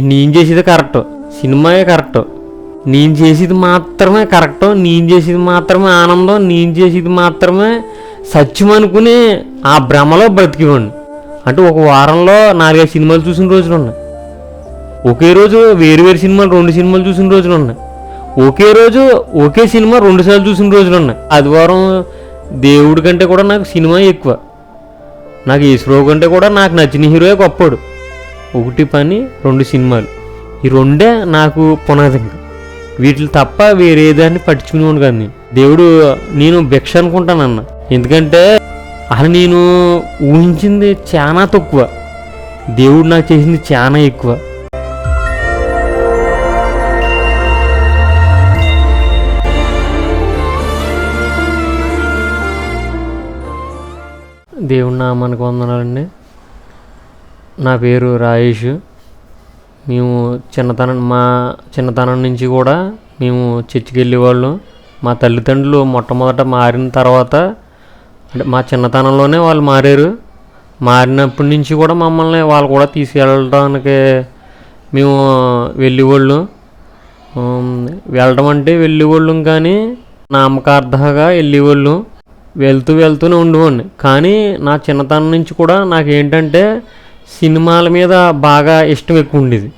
నేను చేసేది correct. సినిమాయే correct. నేను చేసేది మాత్రమే కరెక్ట్. నేను చేసేది మాత్రమే ఆనందం. నేను చేసేది మాత్రమే సత్యం అనుకుని ఆ భ్రమలో బ్రతికివ్వండి అంటే ఒక వారంలో నాలుగైదు సినిమాలు చూసిన రోజులు ఉన్నాయి ఒకే రోజు వేరు వేరు సినిమాలు రెండు సినిమాలు చూసిన రోజులు ఉన్నాయి ఒకే రోజు ఒకే సినిమా రెండుసార్లు చూసిన రోజులు ఉన్నాయి ఆదివారం దేవుడి కంటే కూడా నాకు సినిమా ఎక్కువ. నాకు ఈశ్వరావు కంటే కూడా నాకు నచ్చిన హీరోయే గొప్పడు. ఒకటి పని రెండు సినిమాలు. ఈ రెండే నాకు పునాది వీటిని తప్ప వేరే దాన్ని పట్టించుకునేవాడు కాదు నేను. దేవుడు నేను భిక్ష అనుకుంటానన్న ఎందుకంటే అసలు నేను ఊహించింది చాలా తక్కువ. దేవుడు నాకు చేసింది చాలా ఎక్కువ. దేవుడి నామానికి వందనాలండి. నా పేరు రాయేష్. మేము చిన్నతనం మా చిన్నతనం నుంచి కూడా మేము చర్చికి వెళ్ళేవాళ్ళం మా తల్లిదండ్రులు మొట్టమొదట మారిన తర్వాత అంటే మా చిన్నతనంలోనే వాళ్ళు మారారు. మారినప్పటి నుంచి కూడా మమ్మల్ని వాళ్ళు కూడా తీసుకెళ్ళడానికి మేము వెళ్ళేవాళ్ళం. వెళ్ళడం అంటే వెళ్ళేవాళ్ళం కానీ నామకార్థంగా వెళ్ళేవాళ్ళం. వెళ్తూ వెళ్తూనే ఉండేవాడిని. కానీ నా చిన్నతనం నుంచి కూడా నాకు ఏంటంటే సినిమాల మీద బాగా ఇష్టం ఎక్కువ ఉండేది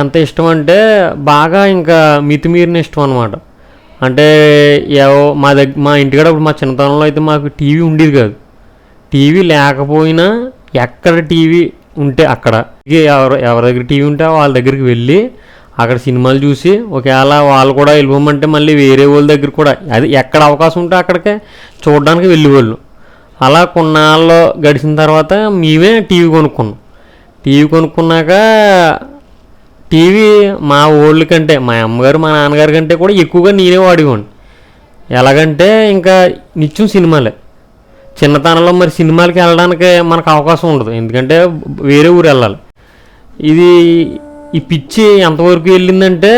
ఎంత ఇష్టం అంటే బాగా ఇంకా మితిమీరిన ఇష్టం అనమాట అంటే ఏవో మా దగ్గర మా ఇంటికాడ మా చిన్నతనంలో అయితే మాకు టీవీ ఉండేది కాదు. టీవీ లేకపోయినా ఎక్కడ టీవీ ఉంటే అక్కడ. ఎవరు ఎవరి దగ్గర టీవీ ఉంటే వాళ్ళ దగ్గరికి వెళ్ళి అక్కడ సినిమాలు చూసి ఒకవేళ వాళ్ళు కూడా వెళ్ళిపోమంటే మళ్ళీ వేరే వాళ్ళ దగ్గర కూడా. అది ఎక్కడ అవకాశం ఉంటే అక్కడికే చూడడానికి వెళ్ళేవాళ్ళు. అలా కొన్నాళ్ళు గడిచిన తర్వాత మేమే టీవీ కొనుక్కున్నాం. టీవీ కొనుక్కున్నాక టీవీ మా ఓళ్ళ కంటే మా అమ్మగారు మా నాన్నగారి కంటే కూడా ఎక్కువగా నేనే వాడేవాడిని. ఎలాగంటే ఇంకా నిత్యం సినిమాలే. చిన్నతనంలో మరి సినిమాలకి వెళ్ళడానికి మనకు అవకాశం ఉండదు. ఎందుకంటే వేరే ఊరు వెళ్ళాలి. ఇది ఈ పిచ్చి ఎంతవరకు వెళ్ళిందంటే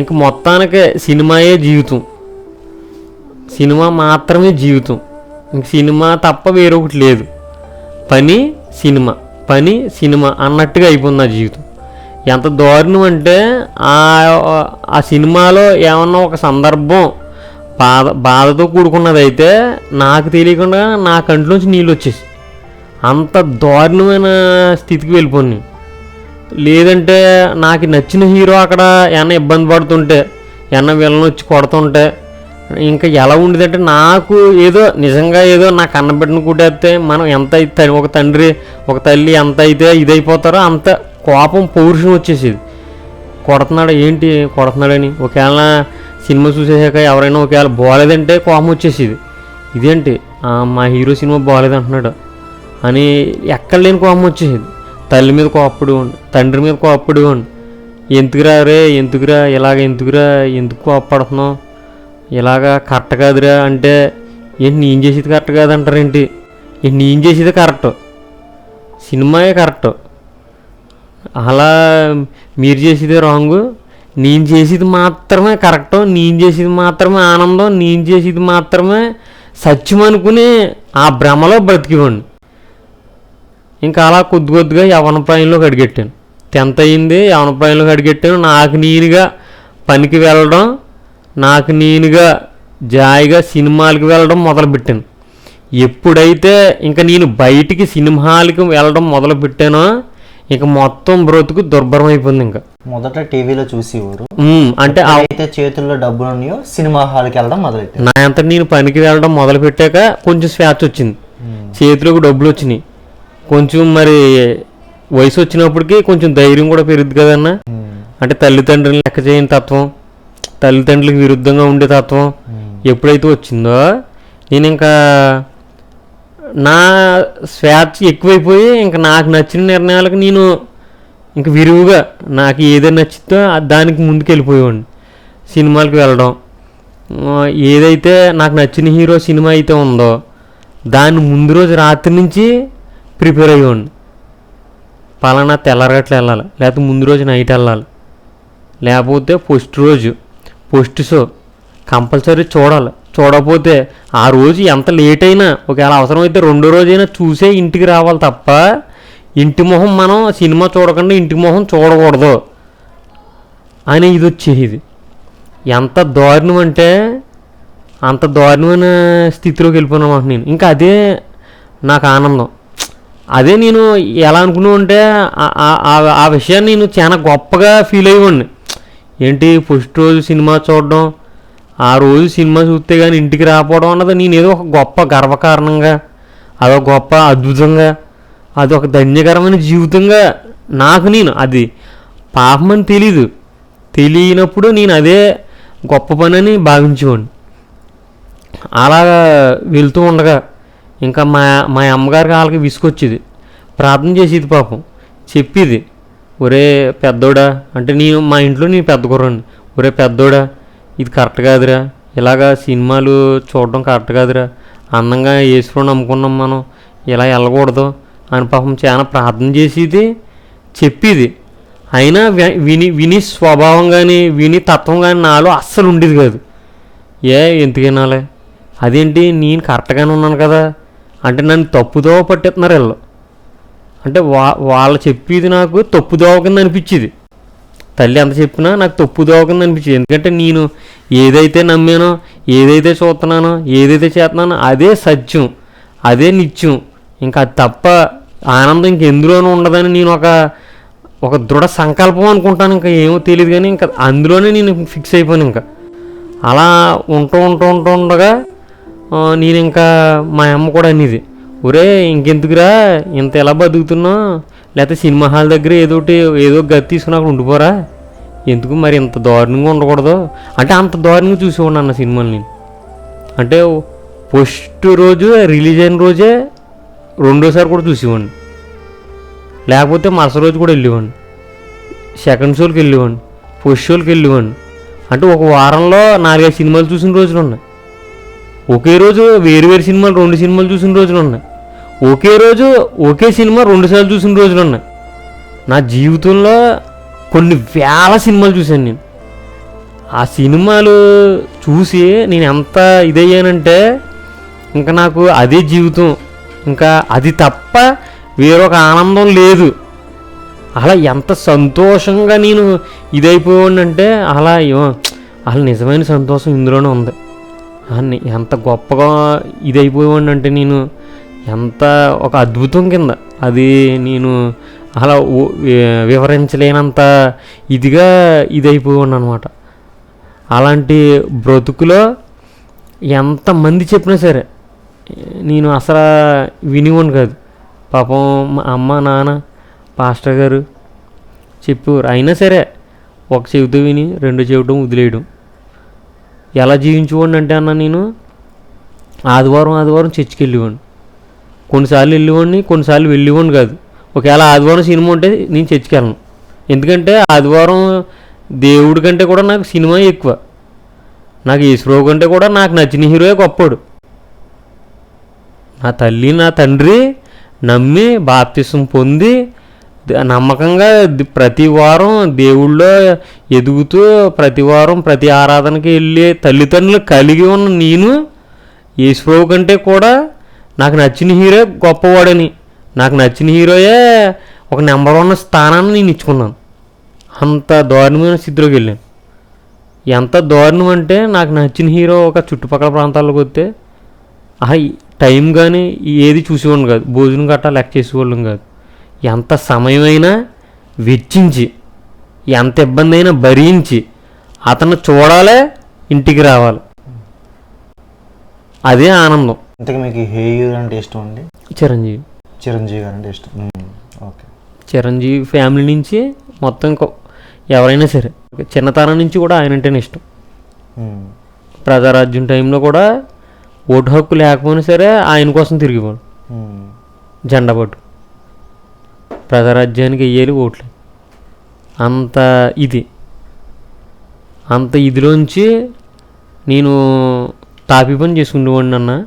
ఇంక మొత్తానికి సినిమాయే జీవితం. సినిమా మాత్రమే జీవితం. ఇంక సినిమా తప్ప వేరొకటి లేదు. పని సినిమా పని సినిమా అన్నట్టుగా అయిపోయింది నా జీవితం. ఎంత దారుణం అంటే ఆ ఆ సినిమాలో ఏమన్నా ఒక సందర్భం బాధ బాధతో కూడుకున్నదైతే నాకు తెలియకుండా నా కంట్లోంచి నీళ్ళు వచ్చేసి. అంత దారుణమైన స్థితికి వెళ్ళిపోయాను లేదంటే నాకు నచ్చిన హీరో అక్కడ ఏమన్నా ఇబ్బంది పడుతుంటే ఏమన్నా వీళ్ళని వచ్చి కొడుతుంటే ఇంకా ఎలా ఉండేదంటే నాకు ఏదో నిజంగా ఏదో నా కన్నబిడ్డను కూడేస్తే మనం ఎంత అయితే ఒక తండ్రి ఒక తల్లి ఎంత అయితే ఇదైపోతారో అంత కోపం పౌరుషం వచ్చేసేది. కొడుతున్నాడు ఏంటి? కొడుతున్నాడని. ఒకవేళ సినిమా చూసేసాక ఎవరైనా ఒకవేళ బాగాలేదంటే కోపం వచ్చేసేది. ఇదేంటి? మా హీరో సినిమా బాగాలేదు అంటున్నాడు అని ఎక్కడ లేని కోపం వచ్చేసేది. తల్లి మీద కోపడు తండ్రి మీద కోపడు ఎందుకురా రే? ఎందుకురా? ఇలాగ ఎందుకురా? ఎందుకు కోపడుతున్నావు ఇలాగా కరెక్ట్ కాదురా అంటే ఏంటి నేను చేసేది కరెక్ట్ కాదంటారేంటి? ఏంటి నేను చేసేది కరెక్ట్? సినిమాయే కరెక్ట్. అలా మీరు చేసేదే రాంగ్ నేను చేసేది మాత్రమే కరెక్ట్ నేను చేసేది మాత్రమే ఆనందం నేను చేసేది మాత్రమే సత్యం అనుకుని ఆ భ్రమలో బ్రతికివ్వండి ఇంకా అలా కొద్ది కొద్దిగా యవనప్రాయంలోకి అడిగెట్టాను. టెన్త్ అయింది యవనప్రాయంలోకి అడిగెట్టాను. నాకు నేనుగా పనికి వెళ్ళడం నాకు నేనుగా జాయిగా సినిమాలకు వెళ్ళడం మొదలుపెట్టాను. ఎప్పుడైతే ఇంకా నేను బయటికి సినిమాలకి వెళ్ళడం మొదలు పెట్టానో ఇక మొత్తం బ్రతుకు దుర్భరం అయిపోయింది ఇంకా. మొదట టీవీలో చూసేవారు. అంటే అయితే చేతుల్లో డబ్బులు ఉన్నాయో సినిమా హాల్కి వెళ్ళడం మొదలెట్టారు? నా అంత నేను పనికి వెళ్ళడం మొదలు పెట్టాక కొంచెం స్వేచ్ఛ వచ్చింది. చేతిలోకి డబ్బులు వచ్చినాయి. కొంచెం మరి వయసు వచ్చినప్పటికీ కొంచెం ధైర్యం కూడా పెరుగుద్ది కదన్న. అంటే తల్లిదండ్రులను లెక్క చేయని తత్వం. తల్లిదండ్రులకు విరుద్ధంగా ఉండే తత్వం ఎప్పుడైతే వచ్చిందో నేను ఇంకా నా స్వేచ్ఛ ఎక్కువైపోయి ఇంకా నాకు నచ్చిన నిర్ణయాలకు నేను ఇంక విరివిగా నాకు ఏదైనా నచ్చితే దానికి ముందుకు వెళ్ళిపోయేవాడిని. సినిమాలకు వెళ్ళడం. ఏదైతే నాకు నచ్చిన హీరో సినిమా అయితే ఉందో దాన్ని ముందు రోజు రాత్రి నుంచి ప్రిపేర్ అయ్యేవాడిని. పలానా తెల్లరగట్లు వెళ్ళాలి లేకపోతే ముందు రోజు నైట్ వెళ్ళాలి లేకపోతే ఫస్ట్ రోజు ఫస్ట్ షో కంపల్సరీ చూడాలి. చూడకపోతే ఆ రోజు ఎంత లేట్ అయినా ఒకవేళ అవసరమైతే రెండో రోజైనా చూసే ఇంటికి రావాలి తప్ప ఇంటి మొహం మనం సినిమా చూడకుండా ఇంటి మొహం చూడకూడదు అని ఇది వచ్చేది ఎంత దారుణం అంటే అంత దారుణమైన స్థితిలోకి వెళ్ళిపోయినామాట నేను. ఇంకా అదే నాకు ఆనందం. అదే నేను ఎలా అనుకున్నా అంటే ఆ- ఆ విషయాన్ని నేను చాలా గొప్పగా ఫీల్ అయ్యేవాడిని. ఏంటి ఫస్ట్ రోజు సినిమా చూడడం? ఆ రోజు సినిమా చూస్తే కానీ ఇంటికి రాకపోవడం అన్నది నేను ఏదో ఒక గొప్ప గర్వకారణంగా అదొక గొప్ప అద్భుతంగా అదొక ధన్యకరమైన జీవితంగా నాకు నేను అది పాపమని తెలీదు. తెలియనప్పుడు నేను అదే గొప్ప పని అని భావించేవాడిని. అలాగా వెళ్తూ ఉండగా ఇంకా మా మా అమ్మగారికి వాళ్ళకి విసుకొచ్చేది ప్రార్థన చేసేది పాపం. చెప్పేది ఒరే పెద్దోడా అంటే నేను మా ఇంట్లో నేను పెద్ద కుర్రాడిని ఒరే పెద్దోడా ఇది కరెక్ట్ కాదురా. ఇలాగా సినిమాలు చూడడం కరెక్ట్ కాదురా. అందంగా వేసుకుని నమ్ముకున్నాం మనం. ఇలా వెళ్ళకూడదు అని పాపం చాలా ప్రార్థన చేసేది చెప్పేది. అయినా వి- విని విని స్వభావం కానీ విని తత్వం కానీ నాలో అస్సలు ఉండేది కాదు. ఏ ఎందుకనాలే అదేంటి నేను కరెక్ట్గానే ఉన్నాను కదా? అంటే నన్ను తప్పుదోవ పట్టేస్తున్నారు వీళ్ళు. అంటే వా వాళ్ళు చెప్పేది నాకు తప్పుదోవ కింద అనిపించేది. తల్లి ఎంత చెప్పినా నాకు తప్పుదోవ కింద అనిపించేది. ఎందుకంటే నేను ఏదైతే నమ్మానో ఏదైతే చూస్తున్నానో ఏదైతే చేస్తున్నానో అదే సత్యం అదే నిత్యం. ఇంకా తప్ప ఆనందం ఇంకెందులోనూ ఉండదని నేను ఒక ఒక దృఢ సంకల్పం అనుకుంటాను. ఇంకా ఏమో తెలియదు కానీ ఇంకా అందులోనే నేను ఫిక్స్ అయిపోయాను ఇంకా. అలా ఉంటూ ఉంటూ ఉంటూ ఉండగా నేను ఇంకా మా అమ్మ కూడా అనేది. ఒరే ఇంకెందుకురా? ఇంత ఎలా బతుకుతున్నావు? లేకపోతే సినిమా హాల్ దగ్గర ఏదో ఒకటి ఏదో ఒక గది తీసుకుని అక్కడ ఉండిపోరా? ఎందుకు మరి ఇంత దారుణంగా ఉండకూడదు? అంటే అంత దారుణంగా చూసేవాడిని అన్న సినిమాలు నేను అంటే ఫస్ట్ రోజు రిలీజ్ అయిన రోజే రెండోసారి కూడా చూసేవాడిని. లేకపోతే మరుసటి రోజు కూడా వెళ్ళేవాడిని. సెకండ్ షోకి వెళ్ళేవాడిని. ఫస్ట్ షోకి వెళ్ళేవాడిని. అంటే ఒక వారంలో నాలుగైదు సినిమాలు చూసిన రోజులు ఉన్నాయి ఒకే రోజు వేరు వేరు సినిమాలు రెండు సినిమాలు చూసిన రోజులు ఉన్నాయి ఒకే రోజు ఒకే సినిమా రెండుసార్లు చూసిన రోజులు ఉన్నాయి నా జీవితంలో కొన్ని వేల సినిమాలు చూశాను నేను. ఆ సినిమాలు చూసి నేను ఎంత ఇదయ్యానంటే ఇంకా నాకు అదే జీవితం. ఇంకా అది తప్ప వేరొక ఆనందం లేదు. అలా ఎంత సంతోషంగా నేను ఇదైపోయానంటే అలా ఏమో- నిజమైన సంతోషం ఇందులోనే ఉంది. ఎంత గొప్పగా ఇదైపోయానంటే నేను ఎంత ఒక అద్భుతం కింద. అది నేను అలా వివరించలేనంత ఇదిగా ఇదైపోయాను అనమాట అలాంటి బ్రతుకులో ఎంతమంది చెప్పినా సరే నేను అసలు వినివ్వను కాదు. పాపం మా అమ్మ నాన్న పాస్టర్ గారు చెప్పేవారు. అయినా సరే ఒక చెవితో విని రెండు చెవిటం వదిలేయడం. ఎలా జీవించుకోండి అంటే అన్న నేను ఆదివారం ఆదివారం చర్చికి వెళ్ళేవాడిని కొన్నిసార్లు వెళ్ళేవాడిని కొన్నిసార్లు వెళ్ళేవాడిని కాదు. ఒకవేళ ఆదివారం సినిమా ఉంటే నేను చర్చికి వెళ్ళను ఎందుకంటే ఆదివారం దేవుడి కంటే కూడా నాకు సినిమా ఎక్కువ. నాకు ఈశ్వరావు కంటే కూడా నాకు నచ్చిన హీరోయే గొప్పోడు. నా తల్లి నా తండ్రి నమ్మి బాప్తిసం పొంది నమ్మకంగా ప్రతి వారం దేవుళ్ళో ఎదుగుతూ ప్రతి వారం ప్రతి ఆరాధనకి వెళ్ళి తల్లిదండ్రులు కలిగి ఉన్న నేను ఈశ్వరావు కంటే కూడా నాకు నచ్చిన హీరో గొప్పవాడని. నాకు నచ్చిన హీరోయే ఒక నెంబర్ వన్ స్థానాన్ని నేను ఇచ్చుకున్నాను. అంత దారుణమైన స్థితిలోకి వెళ్ళాను. ఎంత దారుణం అంటే నాకు నచ్చిన హీరో ఒక చుట్టుపక్కల ప్రాంతాల్లోకి వస్తే ఆ టైం కానీ ఏది చూసేవాళ్ళం కాదు. భోజనం గట్టా లెక్క చేసేవాళ్ళం కాదు. ఎంత సమయమైనా వెచ్చించి ఎంత ఇబ్బంది అయినా భరించి అతను చూడాలే ఇంటికి రావాలి. అదే ఆనందం. ఇంతకు మీకు హే హీరో అంటే ఇష్టం అండి? చిరంజీవి. చిరంజీవి గారు అంటే ఇష్టం. ఓకే. చిరంజీవి ఫ్యామిలీ నుంచి మొత్తం ఎవరైనా సరే. చిన్నతనం నుంచి కూడా ఆయన అంటేనే ఇష్టం. ప్రజారాజ్యం టైంలో కూడా ఓటు హక్కు లేకపోయినా సరే ఆయన కోసం తిరిగిపోడు మ్మ్. జెండా పట్టు. ప్రజారాజ్యానికి వెయ్యాలి ఓట్లు. అంత ఇది. అంత ఇదిలోంచి నేను తాపి పని చేసుకునేవాడిని అన్న.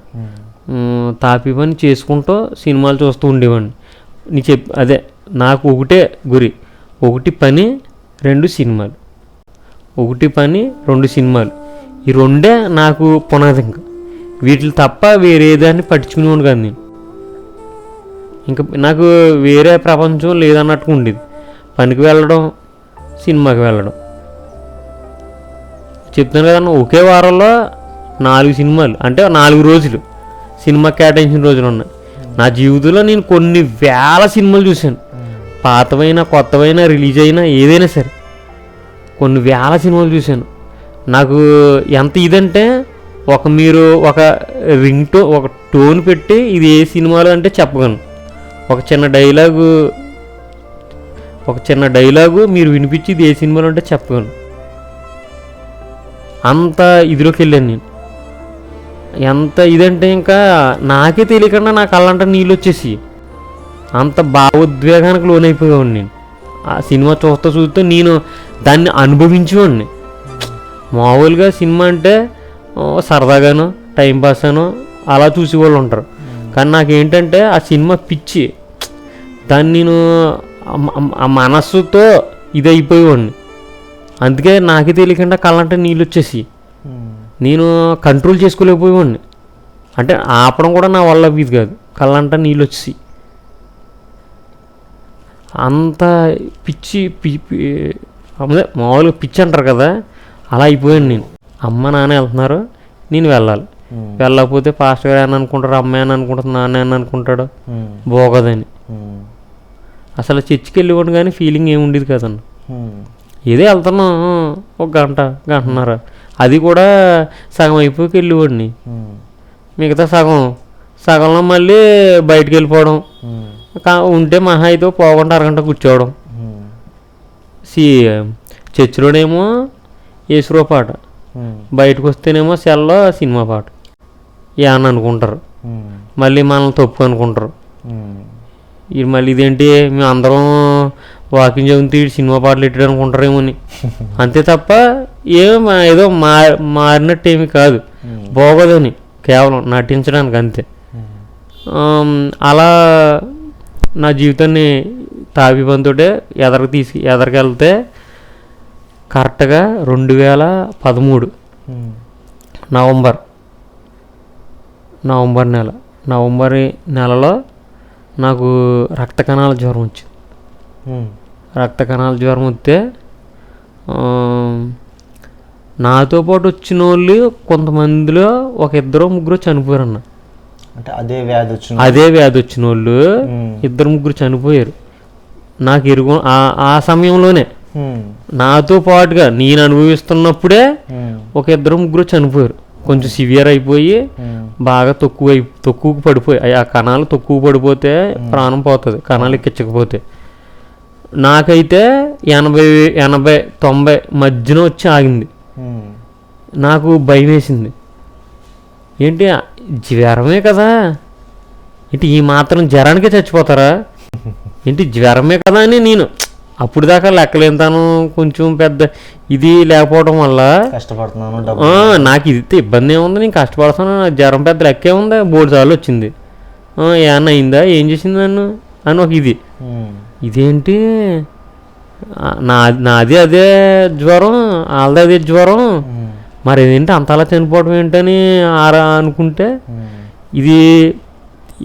తాపి పని చేసుకుంటూ సినిమాలు చూస్తూ ఉండేవాడిని. నీ చెప్ అదే నాకు ఒకటే గురి. ఒకటి పని రెండు సినిమాలు. ఒకటి పని రెండు సినిమాలు. ఈ రెండే నాకు పునాది ఇంకా. వీటిని తప్ప వేరే దాన్ని పట్టించుకునేవాడు కాదు నేను. ఇంకా నాకు వేరే ప్రపంచం లేదన్నట్టుగా ఉండేది. పనికి వెళ్ళడం సినిమాకి వెళ్ళడం. చెప్తాను కదన్నా ఒకే వారంలో నాలుగు సినిమాలు. అంటే నాలుగు రోజులు. సినిమా కేటాయించిన రోజులు ఉన్నాయి నా జీవితంలో నేను కొన్ని వేల సినిమాలు చూశాను. పాతవైనా కొత్తవైనా రిలీజ్ అయినా ఏదైనా సరే. కొన్ని వేల సినిమాలు చూశాను. నాకు ఎంత ఇదంటే ఒక మీరు ఒక రింగ్ టో ఒక టోన్ పెట్టి ఇది ఏ సినిమాలు అంటే చెప్పగలను. ఒక చిన్న డైలాగు ఒక చిన్న డైలాగు మీరు వినిపించి ఇది ఏ సినిమాలు అంటే చెప్పగలను. అంత ఇదిలోకి వెళ్ళాను నేను. ఎంత ఇదంటే ఇంకా నాకే తెలియకుండా నా కళ్ళంట నీళ్ళు వచ్చేసి అంత భావోద్వేగానికి లోనైపోయేవాడిని నేను. ఆ సినిమా చూస్తూ చూస్తూ నేను దాన్ని అనుభవించేవాడిని. మామూలుగా సినిమా అంటే సరదాగాను టైంపాస్ అను అలా చూసేవాళ్ళు ఉంటారు. కానీ నాకేంటంటే ఆ సినిమా పిచ్చి. దాన్ని నేను ఆ మనస్సుతో ఇది అయిపోయేవాడిని అందుకే నాకే తెలియకుండా కళ్ళంటే నీళ్ళు వచ్చేసి నేను కంట్రోల్ చేసుకోలేకపోయేవాడిని. అంటే ఆపడం కూడా నా వల్ల ఇది కాదు. కళ్ళంట నీళ్ళు వచ్చి అంత పిచ్చి అదే మామూలుగా పిచ్చి అంటారు కదా అలా అయిపోయాను నేను. అమ్మ నాన్న వెళ్తున్నారు నేను వెళ్ళాలి. వెళ్ళకపోతే పాస్టర్ గారు అని అనుకుంటారు అమ్మాయి అని అనుకుంటారు నాన్న అని అనుకుంటాడు. బాగోదని. అసలు చర్చికి వెళ్ళేవాడు కానీ ఫీలింగ్ ఏమి ఉండేది కదన్న. ఏదో వెళ్తున్నాం. ఒక గంట గంటన్నర. అది కూడా సగం అయిపోయి వెళ్ళేవాడిని. మిగతా సగం సగంలో మళ్ళీ బయటికి వెళ్ళిపోవడం. ఉంటే మహా అయితే పోకుండా అరగంట కూర్చోవడం. సి చర్చిలోనేమో యేసురో పాట. బయటకు వస్తేనేమో సెల్లో సినిమా పాట. ఏమని అనుకుంటారు. మళ్ళీ మనల్ని తప్పు అనుకుంటారు. ఇది మళ్ళీ ఇదేంటి? మేము అందరం వాకింగ్ చదివితే వీడు సినిమా పాటలు పెట్టాడు అనుకుంటారేమో అని అంతే తప్ప ఏం ఏదో మా మారినట్టు ఏమీ కాదు. బాగోదని కేవలం నటించడానికి అంతే అలా నా జీవితాన్ని తాపిబంతుడే ఎదరికి తీసి ఎదరికి వెళ్తే కరెక్ట్గా రెండు వేల పదమూడు. నవంబర్ నవంబర్ నెల నవంబర్ నెలలో నాకు రక్త కణాల జ్వరం వచ్చింది. రక్త కణాల జ్వరం వస్తే నాతో పాటు వచ్చిన వాళ్ళు కొంతమందిలో ఒక ఇద్దరు ముగ్గురు చనిపోయారన్న అంటే అదే వ్యాధి వచ్చిన అదే వ్యాధి వచ్చిన వాళ్ళు. ఇద్దరు ముగ్గురు చనిపోయారు నాకు ఎరుగు ఆ- ఆ సమయంలోనే. నాతో పాటుగా నేను అనుభవిస్తున్నప్పుడే. ఒక ఇద్దరు ముగ్గురు చనిపోయారు కొంచెం సివియర్ అయిపోయి. బాగా తక్కువ తక్కువకు పడిపోయి ఆ కణాలు తక్కువ పడిపోతే ప్రాణం పోతుంది కణాలు ఎక్కించకపోతే నాకైతే ఎనభై ఎనభై తొంభై మధ్యన వచ్చి ఆగింది. నాకు భయం వేసింది. ఏంటి జ్వరమే కదా? ఏంటి ఈ మాత్రం జ్వరానికే చచ్చిపోతారా? ఏంటి జ్వరమే కదా అని నేను అప్పుడు దాకా లెక్కలేంతాను కొంచెం పెద్ద ఇది లేకపోవడం వల్ల కష్టపడుతున్నాను నాకు ఇది ఇబ్బంది ఏముంది నేను కష్టపడుతాను నా జ్వరం పెద్ద లెక్కే ఉంది మూడు సార్లు వచ్చింది. ఏమన్నా అయిందా? ఏం చేసింది నన్ను? అని ఒక ఇది. ఇదేంటి నా నాది అదే జ్వరం వాళ్ళది అదే జ్వరం. మరి ఏంటి అంతలా చనిపోవడం ఏంటని ఆరా అనుకుంటే. ఇది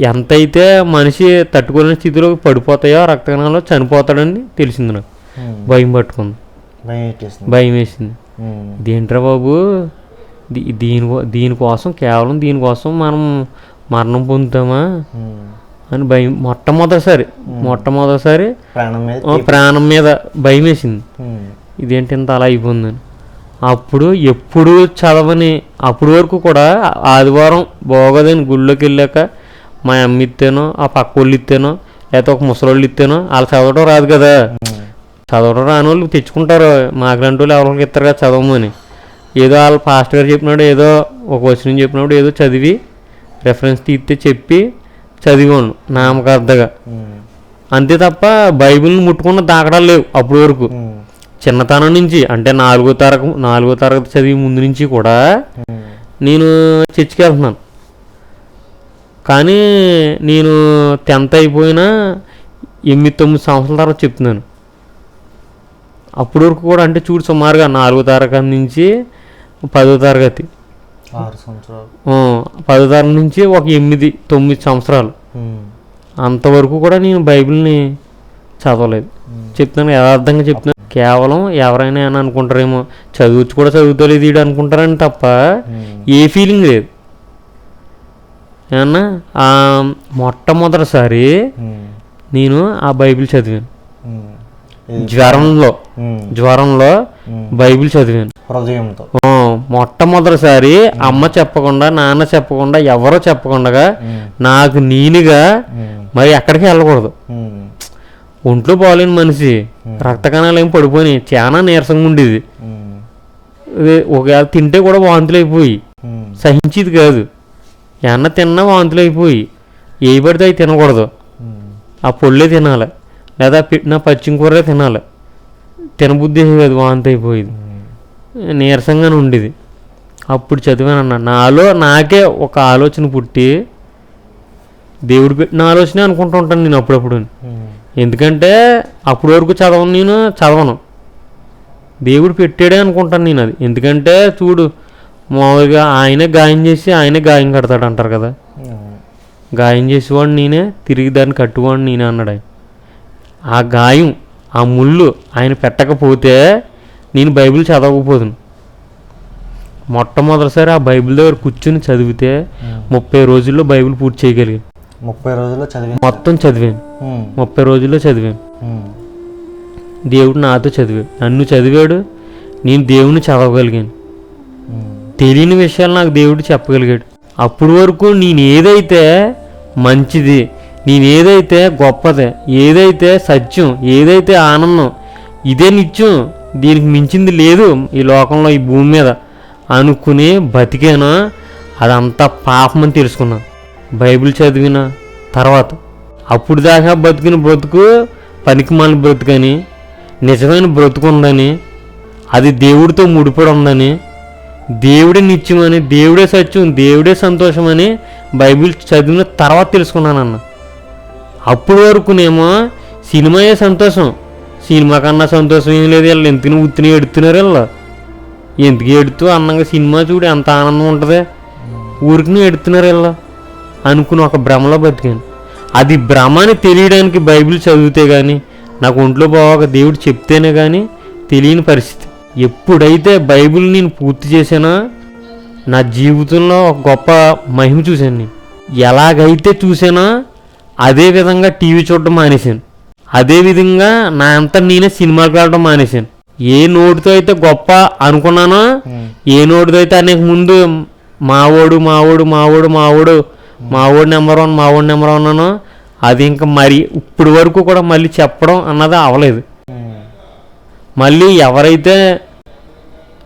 ఎంతైతే మనిషి తట్టుకోలేని స్థితిలోకి పడిపోతాయో రక్తకణాలు చనిపోతాడని తెలిసింది నాకు. భయం పట్టుకుంది భయం వేసింది ఉమ్. ఇదేంట్రా బాబు దీని దీనికోసం కేవలం దీనికోసం మనం మరణం పొందుతామా. అని భయం. మొట్టమొదటిసారి మొట్టమొదటిసారి ప్రాణం మీద భయం వేసింది. ఇదేంటి ఇంత అలా అయిపోయిందని. అప్పుడు ఎప్పుడు చదవని అప్పటి వరకు కూడా ఆదివారం బాగోదని గుళ్ళోకి వెళ్ళాక మా అమ్మ ఇత్తేనో ఆ పక్క వాళ్ళు ఇత్తేనో లేకపోతే ఒక ముసలోళ్ళు ఇత్తేనో వాళ్ళు చదవడం రాదు కదా. చదవడం రాని వాళ్ళు తెచ్చుకుంటారు. మాకులాంటి వాళ్ళు ఎవరికి ఇస్తారు కదా చదవమని. ఏదో వాళ్ళ పాస్టర్ గారు చెప్పినాడు ఏదో ఒక వచనం చెప్పినప్పుడు ఏదో చదివి రెఫరెన్స్ తీస్తే చెప్పి చదివాను నామకార్థగా. అంతే తప్ప బైబిల్ని ముట్టుకున్న దాకడాలు లేవు అప్పటి వరకు. చిన్నతనం నుంచి అంటే నాలుగో తరగతి నాలుగో తరగతి చదివి ముందు నుంచి కూడా. నేను చర్చికి వెళ్తున్నాను కానీ నేను టెన్త్ అయిపోయినా ఎనిమిది తొమ్మిది సంవత్సరాల తర్వాత చెప్తున్నాను అప్పటి వరకు కూడా అంటే చూడు సుమారుగా నాలుగో తరగతి నుంచి పదో తరగతి పదో తరగతి నుంచి ఒక ఎనిమిది తొమ్మిది సంవత్సరాలు. అంతవరకు కూడా నేను బైబిల్ని చదవలేదు. చెప్తున్నాను యథార్థంగా చెప్తున్నాను. కేవలం ఎవరైనా అని అనుకుంటారేమో చదువుచ్చు కూడా చదువుతలేదు వీడు అనుకుంటారని తప్ప ఏ ఫీలింగ్ లేదు. ఏమన్నా ఆ మొట్టమొదటిసారి నేను ఆ బైబిల్ చదివాను. జ్వరంలో జ్వరంలో బైబిల్ చదివాను. హృదయంతో. మొట్టమొదటిసారి అమ్మ చెప్పకుండా నాన్న చెప్పకుండా ఎవరో చెప్పకుండా నాకు నేనుగా మరి ఎక్కడికి వెళ్ళకూడదు. ఒంట్లో బాగాలేని మనిషి రక్త కణాలు ఏం పడిపోయి చాలా నీరసంగా ఉండేది. ఒకవేళ తింటే కూడా వాంతులు అయిపోయి సహించేది కాదు. ఏమన్నా తిన్నా వాంతులు అయిపోయి ఏ పడితే అవి తినకూడదు. ఆ పొళ్ళే తినాలి. లేదా పెట్టిన కూర తినాలి. తినబుద్ధి కాదు వాంతి అయిపోయేది. నీరసంగానే ఉండేది. అప్పుడు చదివానన్న నాలో నాకే ఒక ఆలోచన పుట్టి దేవుడు పెట్టిన ఆలోచన అనుకుంటూ ఉంటాను నేను అప్పుడప్పుడు. ఎందుకంటే అప్పటి వరకు చదవను నేను చదవను. దేవుడు పెట్టాడే అనుకుంటాను నేను అది. ఎందుకంటే చూడు మామూలుగా ఆయనే గాయం చేసి ఆయనే గాయం కడతాడు అంటారు కదా. గాయం చేసేవాడు నేనే తిరిగి దాన్ని కట్టువాడు నేనే అన్నాడు ఆయన. ఆ గాయం ఆ ముళ్ళు ఆయన పెట్టకపోతే నేను బైబిల్ చదవకపోదును. మొట్టమొదటిసారి ఆ బైబిల్ దగ్గర కూర్చుని చదివితే ముప్పై రోజుల్లో బైబిల్ పూర్తి చేయగలిగాను. ముప్పై రోజుల్లో చదివి మొత్తం చదివాను. ముప్పై రోజుల్లో చదివాను. దేవుడు నాతో చదివాడు. నన్ను చదివాడు నేను దేవుని చదవగలిగాను. తెలియని విషయాలు నాకు దేవుడు చెప్పగలిగాడు. అప్పటి వరకు నేను ఏదైతే మంచిది నేనేదైతే గొప్పదే గొప్పది ఏదైతే సత్యం ఏదైతే ఆనందం ఇదే నిత్యం దీనికి మించింది లేదు ఈ లోకంలో ఈ భూమి మీద. అనుకుని బతికానో? అదంతా పాపమని తెలుసుకున్నాను బైబిల్ చదివిన తర్వాత అప్పుడు దాకా బతికిన బ్రతుకు పనికిమాలిన బ్రతుకని నిజమైన బ్రతుకు ఉందని అది దేవుడితో ముడిపడి ఉందని దేవుడే నిత్యం అని దేవుడే సత్యం దేవుడే సంతోషమని బైబిల్ చదివిన తర్వాత తెలుసుకున్నానన్న. అప్పుడు వరకునేమో సినిమాయే సంతోషం. సినిమా కన్నా సంతోషం ఏం లేదు వీళ్ళు. ఎందుకు ఉత్తిని ఎడుతున్నారు వీళ్ళు? ఎందుకు ఎడుతూ అన్నంగా సినిమా చూడు ఎంత ఆనందం ఉంటుంది? ఊరికి ఎడుతున్నారు వీళ్ళు. అనుకుని ఒక భ్రమలో బతికాను. అది భ్రమని తెలియడానికి బైబిల్ చదివితే కానీ నాకు ఒంట్లో బాగా దేవుడు చెప్తేనే కానీ తెలియని పరిస్థితి. ఎప్పుడైతే బైబిల్ నేను పూర్తి చేశానో నా జీవితంలో ఒక గొప్ప మహిమ చూశాను నేను. ఎలాగైతే చూసానో అదే విధంగా టీవీ చూడడం మానేశాను. అదే విధంగా నా అంతా నేనే సినిమాకి వెళ్ళడం మానేశాను. ఏ నోటితో అయితే గొప్ప అనుకున్నానో ఏ నోటితో అయితే అనేక ముందు మావోడు మావోడు మావోడు మావోడు మావోడు నెంబర్ వన్ మావోడు నెంబర్ వన్ అన్నానో అది ఇంకా మరి ఇప్పుడు వరకు కూడా మళ్ళీ చెప్పడం అన్నది అవలేదు మళ్ళీ ఎవరైతే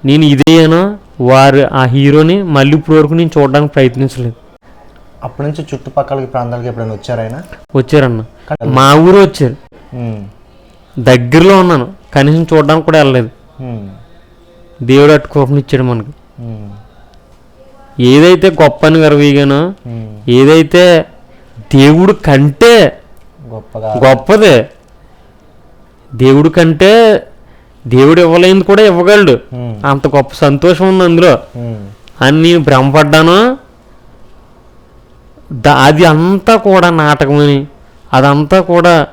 నేను ఇదేనో వారు ఆ హీరోని మళ్ళీ ఇప్పుడు వరకు నేను చూడడానికి ప్రయత్నించలేదు. అప్పటి నుంచి చుట్టుపక్కల ప్రాంతాలకి ఎప్పుడైనా వచ్చారైనా వచ్చారన్న మా ఊరు వచ్చారు. దగ్గరలో ఉన్నాను కనీసం చూడడానికి కూడా వెళ్ళలేదు. దేవుడు అటు కోపం ఇచ్చాడు మనకి. ఏదైతే గొప్ప అని విరవీగానో ఉమ్. ఏదైతే దేవుడు కంటే గొప్పదే దేవుడు కంటే దేవుడు ఇవ్వలేనిది కూడా ఇవ్వగలడు. అంత గొప్ప సంతోషం ఉంది అందులో. అని నేను భ్రమపడ్డాను దా- అది అంతా కూడా నాటకమని అదంతా కూడా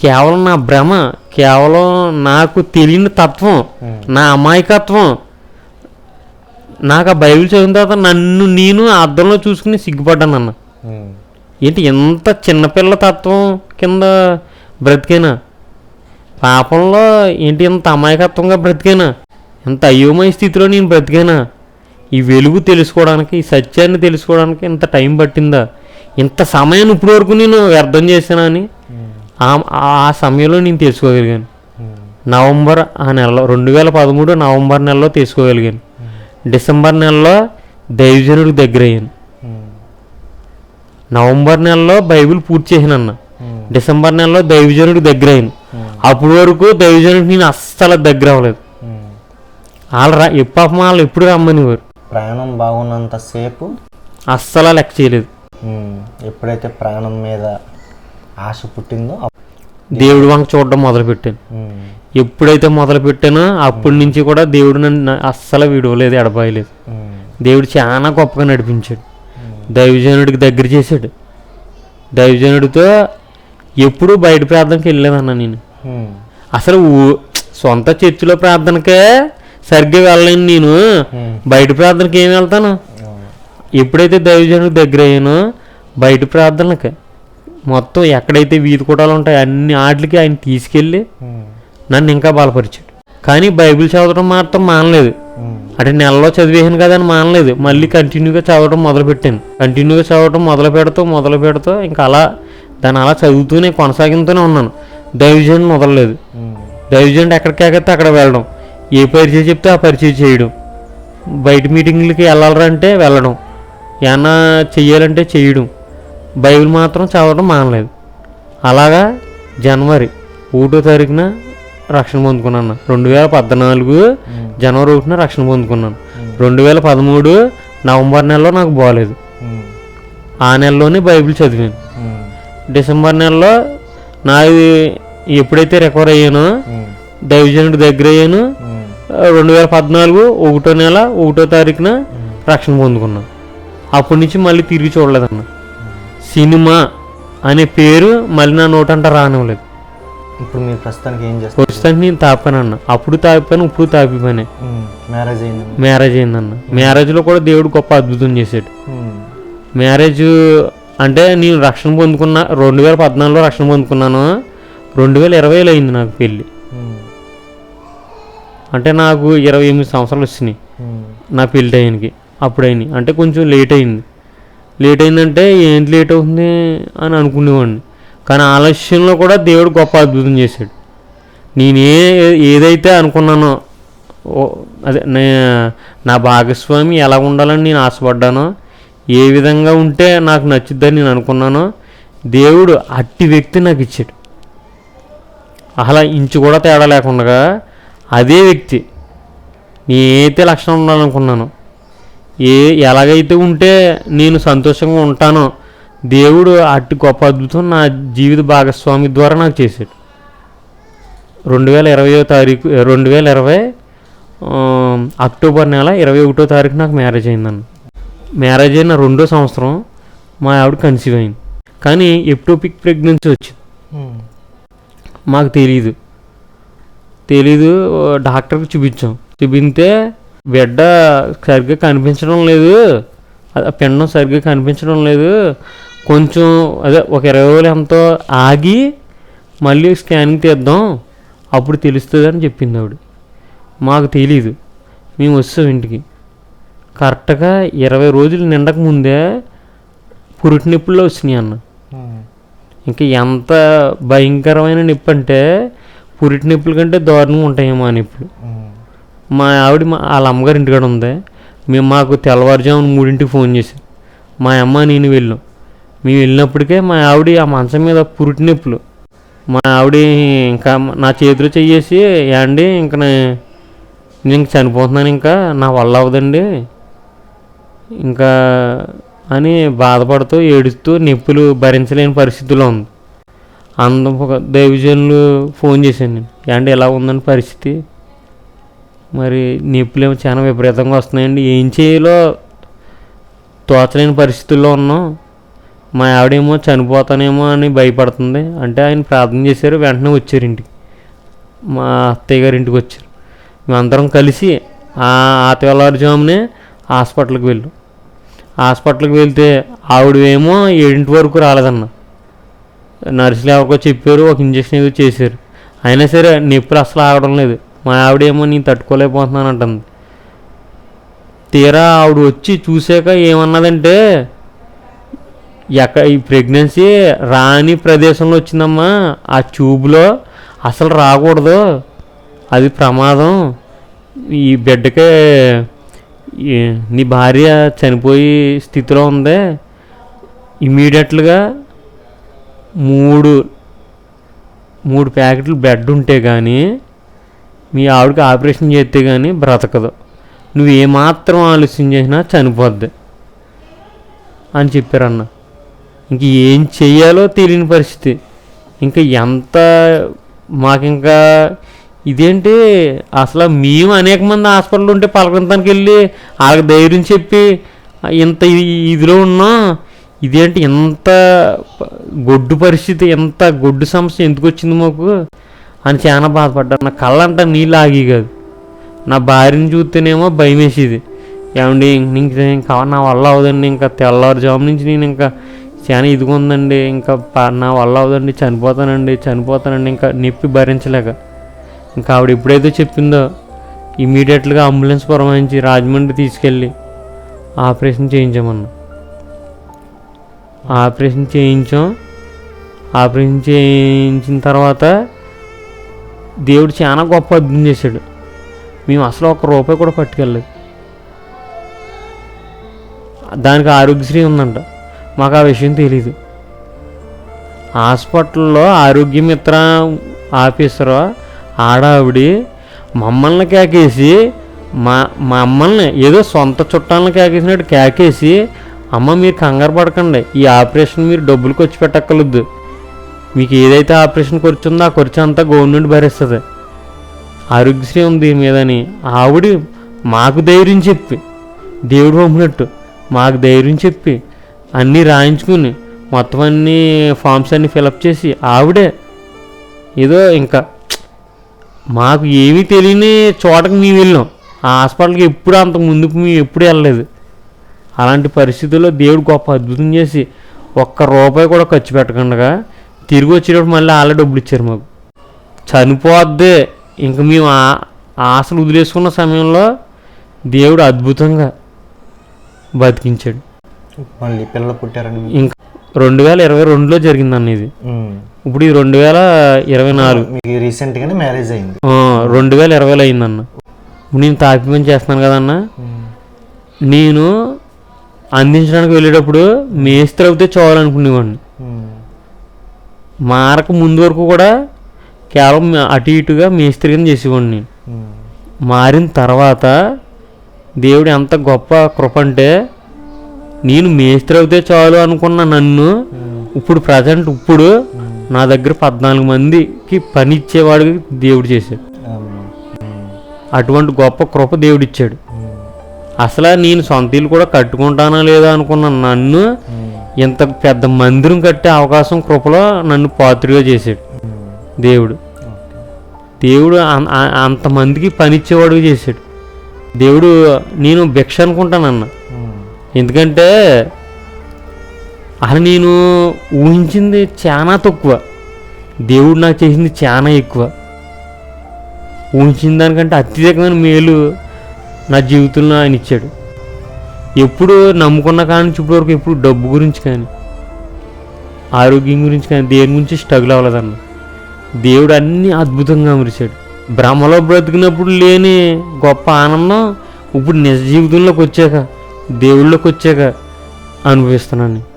కేవలం నా భ్రమ కేవలం నాకు తెలియని తత్వం నా అమాయకత్వం. నాకు ఆ బైబిల్ చదివిన తర్వాత నన్ను నేను అద్దంలో చూసుకుని సిగ్గుపడ్డాను అన్న. ఏంటి ఎంత చిన్నపిల్ల తత్వం కింద బ్రతికేనా? పాపంలో ఏంటి ఇంత అమాయకత్వంగా బ్రతికేనా? ఇంత అయోమయ స్థితిలో నేను బ్రతికేనా? ఈ వెలుగు తెలుసుకోవడానికి ఈ సత్యాన్ని తెలుసుకోవడానికి ఇంత టైం పట్టిందా? ఇంత సమయం ఇప్పటి వరకు నేను వ్యర్థం చేశానా అని ఆ ఆ సమయంలో నేను తెలుసుకోగలిగాను. నవంబర్ ఆ నెలలో రెండు వేల పదమూడు నవంబర్ నెలలో తెలుసుకోగలిగాను. డిసెంబర్ నెలలో దైవజనుడికి దగ్గర అయ్యాను నవంబర్ నెలలో బైబిల్ పూర్తి చేసాను అన్న. డిసెంబర్ నెలలో దైవజనుడికి దగ్గర అయ్యాను అప్పటి వరకు దైవజనుడికి నేను అస్సలు దగ్గర అవ్వలేదు. వాళ్ళు రా ఎప్పుడు వాళ్ళు ఎప్పుడు రమ్మనివారు ప్రయాణం బాగున్నంతసేపు అస్సలు లెక్క చేయలేదు. ఎప్పుడైతే ప్రాణం మీద ఆశ పుట్టిందో దేవుడి వంక చూడడం మొదలుపెట్టాను ఎప్పుడైతే మొదలు పెట్టానో అప్పటి నుంచి కూడా దేవుడు నన్ను అస్సలు విడవలేదు ఎడబాయలేదు. దేవుడు చాలా గొప్పగా నడిపించాడు. దైవజనుడికి దగ్గర చేశాడు. దైవజనుడితో ఎప్పుడూ బయట ప్రార్థనకి వెళ్ళలేదన్న నేను. అసలు ఊ- సొంత చర్చిలో ప్రార్థనకే సరిగ్గా వెళ్ళలేను నేను. బయట ప్రార్థనకి ఏం వెళ్తాను. ఎప్పుడైతే దైవజనుడికి దగ్గర అయ్యానో బయట ప్రార్థనలకి. మొత్తం ఎక్కడైతే వీధి కూడాలు ఉంటాయో అన్ని ఆటలకి ఆయన తీసుకెళ్ళి నన్ను ఇంకా బలపరిచాడు. కానీ బైబిల్ చదవడం మాత్రం మానలేదు. అంటే నెలలో చదివేసాను కదా అని మానలేదు. మళ్ళీ కంటిన్యూగా చదవడం మొదలు పెట్టాను. కంటిన్యూగా చదవడం మొదలు పెడుతూ మొదలు పెడుతూ ఇంకా అలా దాన్ని అలా చదువుతూనే కొనసాగుతూనే ఉన్నాను. దైవజన్ మొదలలేదు. దైవజన్ ఎక్కడికి ఎక్కితే అక్కడ వెళ్ళడం. ఏ పరిచయం చెప్తే ఆ పరిచయం చేయడం. బయట మీటింగ్లకి వెళ్ళాలంటే అంటే వెళ్ళడం ఏమన్నా చెయ్యాలంటే చేయడం బైబిల్ మాత్రం చదవడం మానలేదు. అలాగా జనవరి ఒకటో తారీఖున రక్షణ పొందుకున్నాను. రెండు వేల పద్నాలుగు జనవరి ఒకటిన రక్షణ పొందుకున్నాను. రెండు వేల పదమూడు నవంబర్ నెలలో నాకు బాగాలేదు. ఆ నెలలోనే బైబిల్ చదివాను. డిసెంబర్ నెలలో నాది ఎప్పుడైతే రికవర్ అయ్యానో దైవజనుడి దగ్గర అయ్యాను. రెండు వేల పద్నాలుగు ఒకటో నెల ఒకటో తారీఖున రక్షణ పొందుకున్నాను అప్పటి నుంచి మళ్ళీ తిరిగి చూడలేదన్న. సినిమా అనే పేరు మళ్ళీ నా నోటంట రానివ్వలేదు. ఇప్పుడు మీరు ప్రస్తుతానికి ఏం చేస్తారు ప్రస్తుతానికి నేను తాపానన్న. అప్పుడు తాపాను ఇప్పుడు తాపిపోయాను. మ్యారేజ్ అయింది మ్యారేజ్ అయిందన్న. మ్యారేజ్లో కూడా దేవుడు గొప్ప అద్భుతం చేశాడు. మ్యారేజ్ అంటే నేను రక్షణ పొందుకున్న రెండు వేల పద్నాలుగులో రక్షణ పొందుకున్నాను. రెండు వేల ఇరవైలో అయింది నాకు పెళ్ళి. అంటే నాకు ఇరవై ఎనిమిది సంవత్సరాలు వచ్చినాయి. ఉమ్, నా పెళ్ళి టైంకి. అప్పుడు అంటే కొంచెం లేట్ అయింది. లేట్ అయిందంటే ఏంటి లేట్ అవుతుంది అని అనుకునేవాడిని. కానీ ఆలస్యంలో కూడా దేవుడు గొప్ప అద్భుతం చేశాడు. నేను ఏదైతే అనుకున్నానో ఓ అదే నే- నా భాగస్వామి ఎలా ఉండాలని నేను ఆశపడ్డానో ఏ విధంగా ఉంటే నాకు నచ్చుద్దని నేను అనుకున్నానో దేవుడు అట్టి వ్యక్తి నాకు ఇచ్చాడు. అలా ఇంచు కూడా తేడా లేకుండా అదే వ్యక్తి. నేనైతే లక్షణం ఉండాలనుకున్నాను. ఏ ఎలాగైతే ఉంటే నేను సంతోషంగా ఉంటానో దేవుడు అట్టి గొప్ప అద్భుతం నా జీవిత భాగస్వామి ద్వారా నాకు చేశాడు. రెండు వేల ఇరవయో తారీఖు రెండు వేల ఇరవై అక్టోబర్ నెల ఇరవై ఒకటో తారీఖు నాకు మ్యారేజ్ అయిందన్న మ్యారేజ్ అయిన రెండో సంవత్సరం మా ఆవిడ కన్సీవ్ అయింది. కానీ ఎప్టోపిక్ ప్రెగ్నెన్సీ వచ్చింది. మాకు తెలీదు. తెలీదు డాక్టర్కి చూపించాం. చూపిస్తే బిడ్డ సరిగ్గా కనిపించడం లేదు. పిండం సరిగ్గా కనిపించడం లేదు. కొంచెం అదే ఒక ఇరవై రోజులు ఎంతో ఆగి మళ్ళీ స్కానింగ్ తీద్దాం అప్పుడు తెలుస్తుంది అని చెప్పింది ఆవిడ. మాకు తెలీదు. మేము వస్తాం ఇంటికి. కరెక్ట్గా ఇరవై రోజులు నిండక ముందే పురిటి నొప్పుల్లో వచ్చినాయి అన్న. ఇంకా ఎంత భయంకరమైన నొప్పి అంటే పురిటి నొప్పుల కంటే దారుణంగా ఉంటాయేమో నొప్పులు మా ఆవిడ మా వాళ్ళ అమ్మగారి ఇంటికాడ ఉంది. మేము మాకు తెల్లవారుజామున మూడింటికి ఫోన్ చేసి మా అమ్మ నేను వెళ్ళాం. మేము వెళ్ళినప్పటికే మా ఆవిడ ఆ మంచం మీద పురిటి నొప్పులు. మా ఆవిడ ఇంకా నా చేతిలో చెయ్యేసి యాండి ఇంకా నేను ఇంక చనిపోతున్నాను ఇంకా నా వల్ల అవ్వదండి. ఇంకా అని బాధపడుతూ ఏడుస్తూ నొప్పులు భరించలేని పరిస్థితిలో ఉంది. అందు ఒక దైవజనులు ఫోన్ చేశాను నేను. ఏంటి ఎలా ఉందని పరిస్థితి? మరి నొప్పులు ఏమో చాలా విపరీతంగా వస్తున్నాయండి. ఏం చేయాలో తోచలేని పరిస్థితుల్లో ఉన్నాం. మా ఆవిడేమో చనిపోతానేమో అని భయపడుతుంది. అంటే ఆయన ప్రార్థన చేశారు వెంటనే వచ్చారు ఇంటికి. మా అత్తయ్య గారి ఇంటికి వచ్చారు. మేమందరం కలిసి ఆ ఆ హాస్పిటల్కి వెళ్ళాం. హాస్పిటల్కి వెళ్తే ఆవిడేమో ఏడింటి వరకు రాలేదన్నా నర్సులు ఎవరికో చెప్పారు ఒక ఇంజక్షన్ ఏదో చేశారు. అయినా సరే నొప్పులు అసలు ఆగడం లేదు. మా ఆవిడేమో నేను తట్టుకోలేకపోతున్నాను అంటుంది. తీరా ఆవిడ వచ్చి చూసాక ఏమన్నదంటే ఎక్క ఈ ప్రెగ్నెన్సీ రాని ప్రదేశంలో వచ్చిందమ్మా ఆ ట్యూబ్లో అసలు రాకూడదు. అది ప్రమాదం. ఈ బిడ్డకే నీ భార్య చనిపోయి స్థితిలో ఉంది. ఇమీడియట్లుగా మూడు మూడు ప్యాకెట్లు బ్లడ్ ఉంటే కానీ మీ ఆవిడకి ఆపరేషన్ చేస్తే కానీ బ్రతకదు. నువ్వు ఏమాత్రం ఆలస్యం చేసినా చనిపోద్ది అని చెప్పారన్న. ఇంక ఏం చెయ్యాలో తెలియని పరిస్థితి. ఇంకా ఎంత మాకింకా ఇదేంటి? అసలు మేము అనేక మంది హాస్పిటల్ ఉంటే పలకరించడానికి వెళ్ళి వాళ్ళకి ధైర్యం చెప్పి ఇంత ఇదిలో ఉన్నాం ఇదేంటి ఎంత గొడ్డు పరిస్థితి ఎంత గొడ్డు సమస్య ఎందుకు వచ్చింది మాకు? అని చాలా బాధపడ్డాను. నా కళ్ళంట నీళ్ళు ఆగి కాదు. నా భార్యని చూస్తేనేమో భయం వేసేది. ఏమండి ఇంక ఇంకా నా వల్ల అవదండి ఇంకా తెల్లవారుజాము నుంచి నేను ఇంకా చాలా ఇదిగా ఉందండి. ఇంకా నా వల్ల అవదండి చనిపోతానండి చనిపోతానండి ఇంకా నొప్పి భరించలేక. ఇంకా ఆవిడ ఎప్పుడైతే చెప్పిందో ఇమీడియట్గా అంబులెన్స్ పురమాయించి రాజమండ్రి తీసుకెళ్ళి ఆపరేషన్ చేయించామన్నా ఆపరేషన్ చేయించాం. ఆపరేషన్ చేయించిన తర్వాత దేవుడు చాలా గొప్ప అద్భుతం చేశాడు. మేము అసలు ఒక రూపాయి కూడా పట్టుకెళ్ళలేదు. దానికి ఆరోగ్యశ్రీ ఉందంట. మాకు ఆ విషయం తెలీదు. హాస్పిటల్లో ఆరోగ్య మిత్ర ఆఫీసర్ ఆడావిడి మమ్మల్ని కేకేసి మా మమ్మల్ని ఏదో సొంత చుట్టాలను కేకేసినట్టు కేకేసి అమ్మ మీరు కంగారు పడకండి. ఈ ఆపరేషన్ మీరు డబ్బులు ఖర్చు పెట్టక్కర్లేదు. మీకు ఏదైతే ఆపరేషన్ ఖర్చు ఉందో ఆ ఖర్చు అంతా గవర్నమెంట్ భరిస్తుంది. ఆరోగ్యశ్రీ ఉంది దీని మీదని ఆవిడ మాకు ధైర్యం చెప్పి దేవుడు పంపినట్టు మాకు ధైర్యం చెప్పి అన్నీ రాయించుకుని మొత్తం అన్ని ఫామ్స్ అన్ని ఫిలప్ చేసి ఆవిడే ఏదో ఇంకా మాకు ఏమీ తెలియని చోటకి మేము వెళ్ళాం. ఆ హాస్పిటల్కి ఎప్పుడు అంతకు ముందుకు మేము ఎప్పుడు వెళ్ళలేదు. అలాంటి పరిస్థితుల్లో దేవుడు గొప్ప అద్భుతం చేసి ఒక్క రూపాయి కూడా ఖర్చు పెట్టకుండా తిరిగి వచ్చేటప్పుడు మళ్ళీ వాళ్ళే డబ్బులు ఇచ్చారు మాకు. చనిపోద్దే. ఇంక మేము ఆశలు వదిలేసుకున్న సమయంలో దేవుడు అద్భుతంగా బతికించాడు. మళ్ళీ పిల్లలు పుట్టారని? ఇంకా రెండు వేల ఇరవై రెండులో జరిగిందన్న ఇది. ఇప్పుడు ఇది రెండు వేల ఇరవై నాలుగు. రీసెంట్గానే మ్యారేజ్ అయింది. రెండు వేల ఇరవైలో అయిందన్న. నేను తాపి పని చేస్తున్నాను కదన్న. నేను అందించడానికి వెళ్ళేటప్పుడు మేస్త్రి అవుతే చాలనుకునేవాడిని ఉమ్. మారక ముందు వరకు కూడా కేవలం అటు ఇటుగా మేస్త్రి కింద చేసేవాడిని ఉమ్. మారిన తర్వాత దేవుడు ఎంత గొప్ప కృప అంటే నేను మేస్త్రి అవుతే చాలు అనుకున్న నన్ను ఇప్పుడు ప్రజెంట్ ఇప్పుడు నా దగ్గర పద్నాలుగు మందికి పని ఇచ్చేవాడికి దేవుడు చేశాడు. అటువంటి గొప్ప కృప దేవుడు ఇచ్చాడు ఉమ్. అసలు నేను సొంత ఇల్లు కూడా కట్టుకుంటానా లేదా అనుకున్న నన్ను. ఇంత పెద్ద మందిరం కట్టే అవకాశం కృపలో నన్ను పాత్రగా చేశాడు. దేవుడు. దేవుడు అంతమందికి పనిచ్చేవాడు చేశాడు దేవుడు నేను భిక్ష అనుకుంటానన్న. ఎందుకంటే అసలు నేను ఊహించింది చాలా తక్కువ దేవుడు నాకు చేసింది చాలా ఎక్కువ ఊహించిన దానికంటే అత్యధికమైన మేలు నా జీవితంలో ఆయన ఇచ్చాడు. ఎప్పుడు నమ్ముకున్న కాడి నుంచి ఇప్పటి వరకు ఎప్పుడు డబ్బు గురించి కానీ ఆరోగ్యం గురించి కానీ దేని గురించి స్ట్రగుల్ అవ్వలేదన్న. దేవుడు అన్నీ అద్భుతంగా అమరిచాడు. భ్రమలో బ్రతికినప్పుడు లేని గొప్ప ఆనందం ఇప్పుడు నిజ జీవితంలోకి వచ్చాక దేవుళ్ళకి వచ్చాక అనుభవిస్తున్నాను.